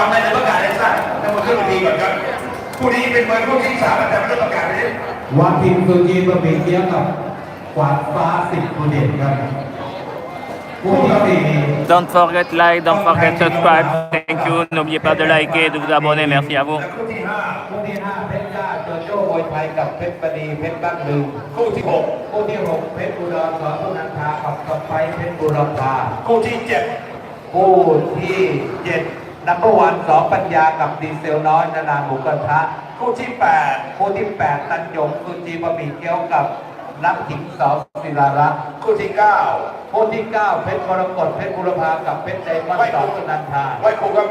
ฟังในประกาศให้ทราบแล้วมาขึ้นเวทีก่อนครับคู่นี้เป็นมวยคู่ที่สามแต่ไม่ได้ประกาศเลยวาทินซูจีบะหมี่เกี๊ยวกับกวาดฟ้าสิบคูเด่นครับคู่ที่สี่ Don't forget like, don't forget subscribe. Thank you. N'oubliez pas de liker, de vous abonner. Merci à vous. คู่ที่ห้าคู่ที่ห้าเพชรจ้าโจโจ้มวยไทยกับเพชรปณีเพชรบ้านลืมคู่ที่หกคู่ที่หกเพชรบุรีสอนสุนันทากับสไปร์เพชรบุรพาคู่ที่เจ็ดคู่ที่เจ็ด นัมเบอร์วันสองปัญญากับดีเซลน้อยนานาหมูกระทะคู่ที่แปดคู่ที่แปดตันหยงซูจีบะหมี่เกี๊ยวกับน้ำขิงสอศิลารักษ์คู่ที่เก้าคู่ที่เก้าเพชรมรกตเพชรบุรพากับเพชรไดมอนด์สองสุนันทาไว้คู่ครับ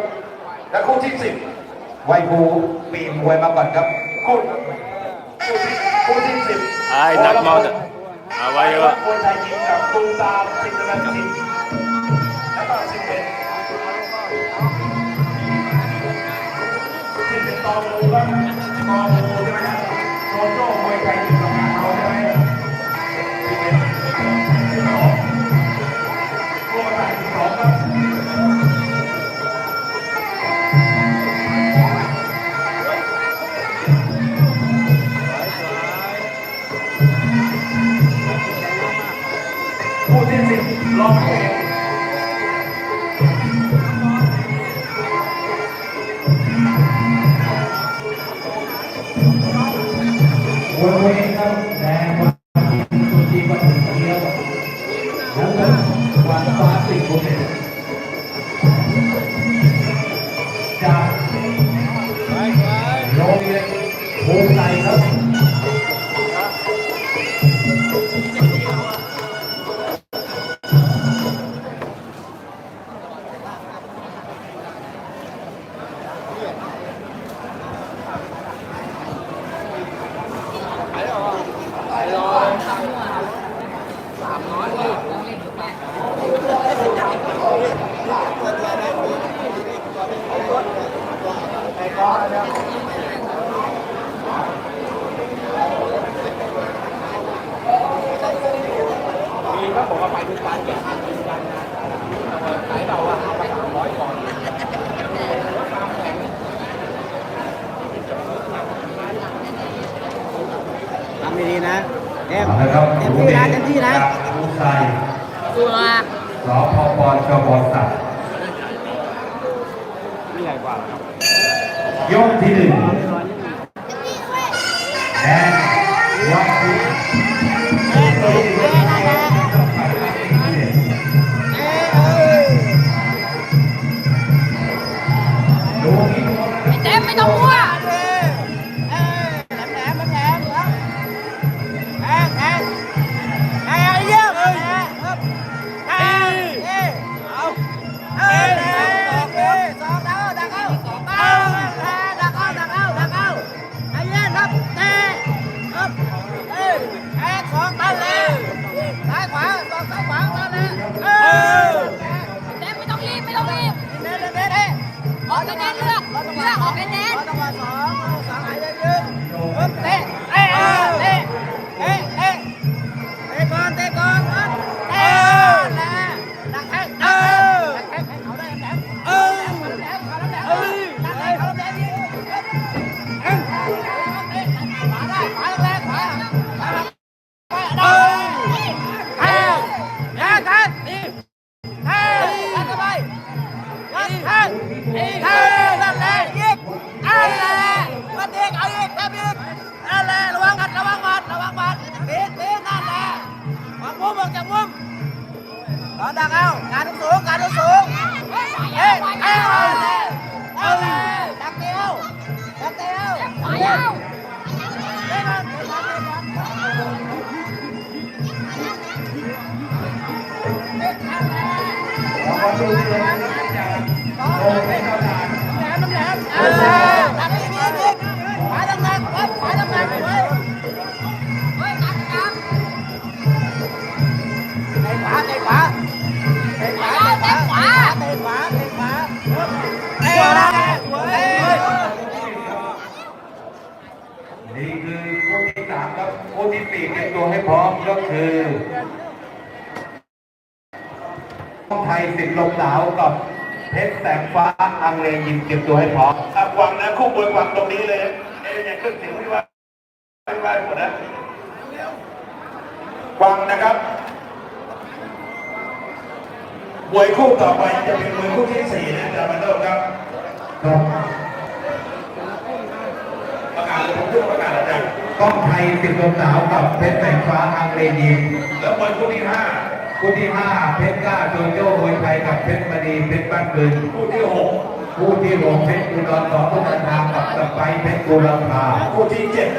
และคู่ที่สิบไวภูปีมวยมาก่อนครับคู่คู่ที่คู่ที่สิบ Ay, knock him out. Ah, vaya, va. คนไทยยิงกับตูตามสิบนาที วันฟ้าสิบคูเด่นจากโรงเรียนภูมิใจครับำดีๆนะเต็มเอาละครับเต็มที่นะเต็มที่นะจากภูไทยตัวสพปชบสักดิ์นี่ใหญ่กว่าครับยกที่หนึ่งแดงวัดพุทธดูนี่เต็มไม่ต้องมั่วแหลม รีบไม่ต้องรีบเน้นเน้นเน้นออกเน้นนเลือกเลือกออกเน้นขอจั นี่คือคู่ที่สามครับคู่ที่สี่เตรียมตัวให้พร้อมก็คือ ไทยสิบลมหนาวกับเพชรแสงฟ้าอังเลยิมเก็บตัวให้พร้อมอะกวางนะคู่มวยกวางตรงนี้เลยนะเอ้ยอย่าขึ้นเสียงที่ว่าไม่ว่าหมดนะกวางนะครับมวยคู่ต่อไปจะเป็นมวยคู่ที่สี่นะจามันโดครับครับประกาศเลยผมเพิ่งประกาศอาจารย์กล้องไทยสิบลมหนาวกับเพชรแสงฟ้าอังเลยิมแล้วมวยคู่ที่ห้า คู่ที่ห้าเพชรกล้าโจโจ้มวยไทยกับเพชรมณีเพชรบ้านบึงคู่ที่หกคู่ที่หกเพชรอุดรสองพุทธทางกับสไปร์เพชรกุลาภาคู่ที่เจ็ด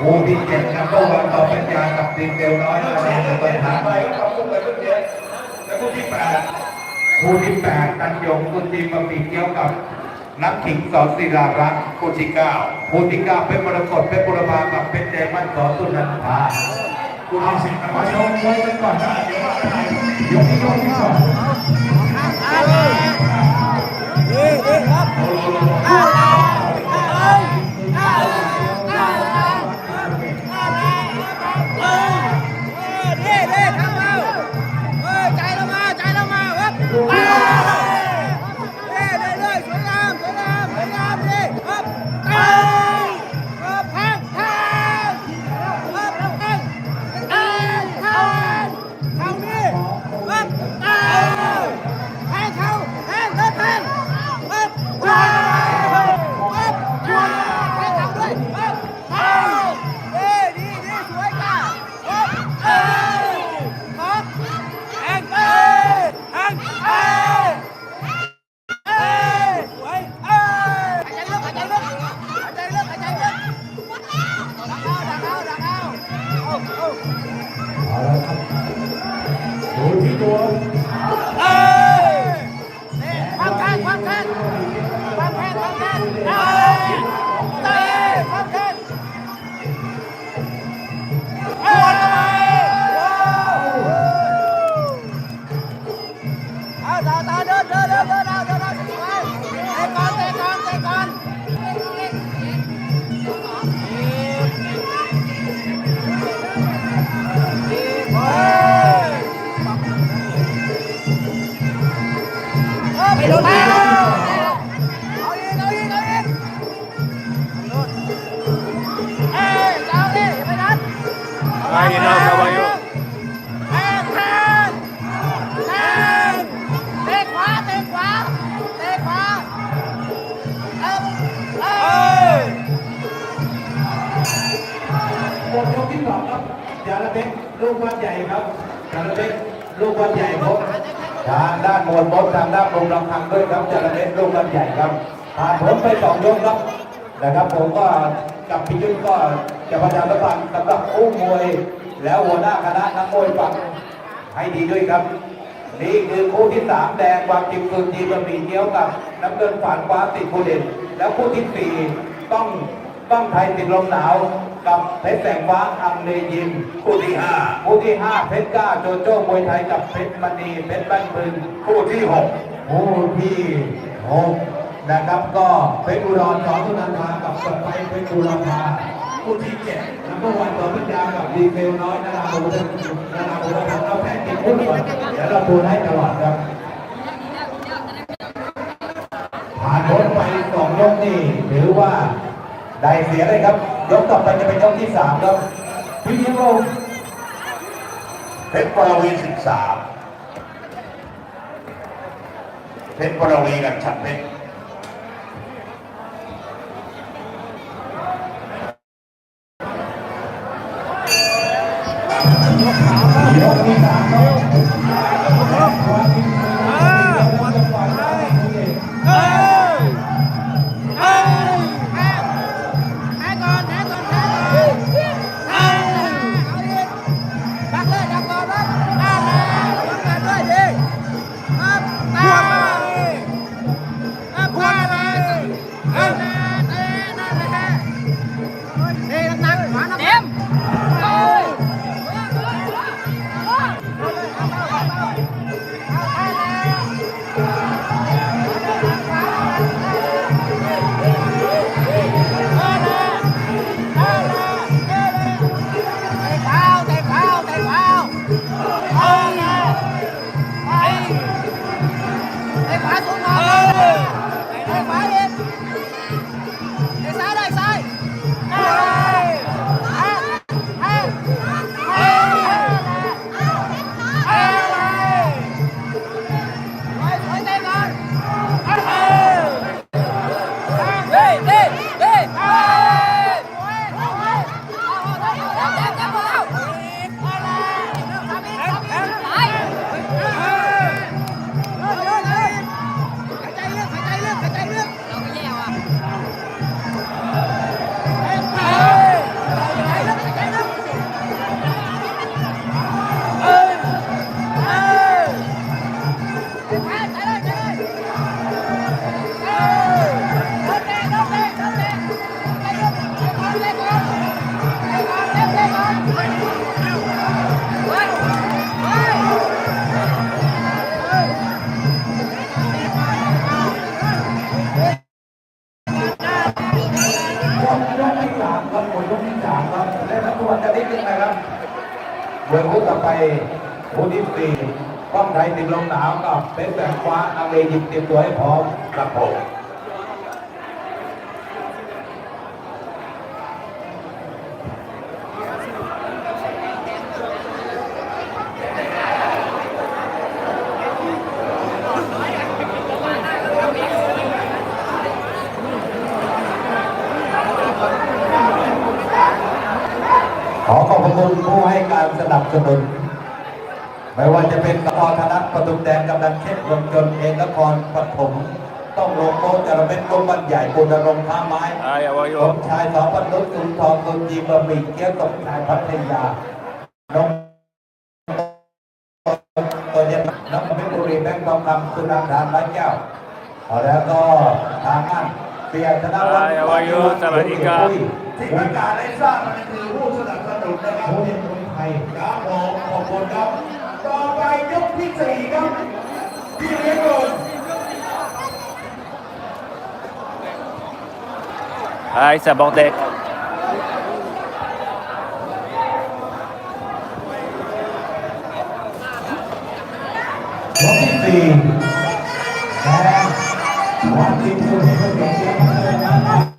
คู่ที่เจ็ดกับก็วันต่อปัญญากับดินเดลน้อยอะไรในปัญหาไปก็คู่ไปเพิ่งเยอะแล้วคู่ที่แปดคู่ที่แปดตันยงกุตีมาปีเกี้ยวกับนักขิงสอนศิลารักษ์คู่ที่เก้าคู่ที่เก้าเพชรมรกตเพชรบุรพากับเพชรแดงมันสอนสุนันทา คู่ที่สิบนะมามาชชมมมวยกันก่อนนะเดี๋ยวว่ากันไหนยกที่ยกที่สองดีดีครับ Ayun na, kabayo. แทงแทงแทงเตะขวาเตะขวาเตะขวาเอ้ยเอ้ยหมดยกที่สองครับจาระเบกลูกวัดใหญ่ครับจาระเบกลูกวัดใหญ่พบ ทางด้านมวลมดทางด้านลงลำพังด้วยครับจระเบกลูกวัดใหญ่ครับผ่านผมไปสองยกครับนะครับผมก็กับพิยุทธก็จะประชาสัมพันธ์สำหรับคู่มวย แล้วหัวหน้าคณะนักมวยฝั่งให้ดีด้วยครับ นี่คือคู่ที่สามแดงวางจิมซูจีบะหมี่เกี๊ยวกับน้ำเงินฝานฟ้าติดโคเด่นแล้วคู่ที่สี่ต้อง ต้องไทยติดลมหนาวกับเพชรแสงฟ้าอังเลยิมคู่ที่ห้าคู่ที่ห้าเพชรก้าโจโจ้มวยไทยกับเพชรมณีเพชรบ้านบึงคู่ที่หกคู่ที่หกนะครับก็เพชรอุดรสองตุนันทากับสไปเพชรบุรพาคู่ที่เจ็ดนัมเบอร์วันต่อปัญญากับดีเซลน้อยนาราบุตรนาราบุตรเราแพ้กินคู่ก่อนเดี๋ยวเราทูให้ตลอดครับผ่านพ้นไปสองยกนี่ถือว่า ได้เสียเลยครับยกต่อไปจะเป็นยกที่สามครับพี่เลี้ยงลงเพชรปรวีสิบสามเพชรปรวีกับฉัดเพชรยกที่สามครับ ทวนกันนิดนึงนะครับเมื่อคู่ต่อไปคู่ที่สี่ป้องไทยติดลมหนาวกับเป็รแสงว้าอเมริบเติดตัวให้พร้อมกับผม คุณผู้ให้การสนับสนุน ไม่ว่าจะเป็นกอธนัทปทุมแดงกำนันเทพรวมจนเองนครปฐมต้องลงโป๊จระเป็นลงบันใหญ่ปุณรงค์ท่าไม้ Hi, how are สม you? ชายสองพันนุษย์สุนทรสุนจีบะหมี่เกี๊ยวสมชายพัทยาน้องตัวเย็นน้องเพชรบุรีแบงค์ทองคำสุนันทานร้อยแก้วเอาแล้วก็ทางนั้นเปียชนะวัฒน์ Hi, how are you? สวัสดีครับที่ประกาศให้ทราบมันคือผู้สนับ สนุนนะครับผู้เล่นคนไทยครับผมขอบคุณครับ ต่อไปยกที่สี่ครับพี่เลี้ยงโดน Hi, sa Bordek. ยกที่สี่แดงวันที่ผู้เล่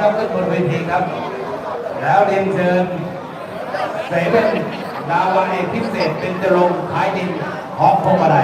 ทีมพร้อมแล้วขึ้นบนเวทีครับ แล้วเรียนเชิญเสเป็นนาวาเอกพิเศษเป็นจรงค์ท้ายดินของพวงอะไร